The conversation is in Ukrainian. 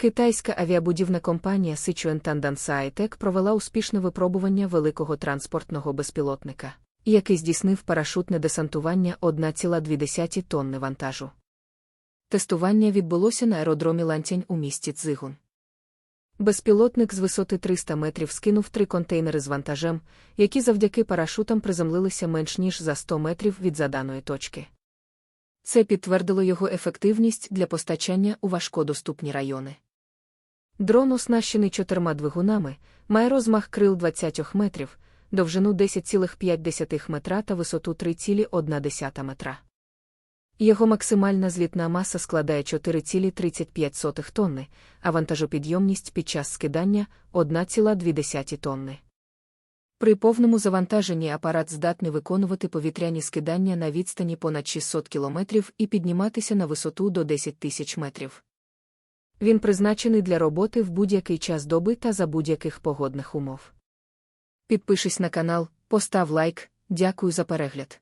Китайська авіабудівна компанія Sichuan Tandan Scitek провела успішне випробування великого транспортного безпілотника, який здійснив парашутне десантування 1,2 тонни вантажу. Тестування відбулося на аеродромі Лантянь у місті Цзигун. Безпілотник з висоти 300 метрів скинув три контейнери з вантажем, які завдяки парашутам приземлилися менш ніж за 100 метрів від заданої точки. Це підтвердило його ефективність для постачання у важкодоступні райони. Дрон, оснащений чотирма двигунами, має розмах крил 20 метрів, довжину 10,5 метра та висоту 3,1 метра. Його максимальна злітна маса складає 4,35 тонни, а вантажопідйомність під час скидання 1,2 тонни. При повному завантаженні апарат здатний виконувати повітряні скидання на відстані понад 600 км і підніматися на висоту до 10 тисяч метрів. Він призначений для роботи в будь-який час доби та за будь-яких погодних умов. Підпишись на канал, постав лайк, дякую за перегляд.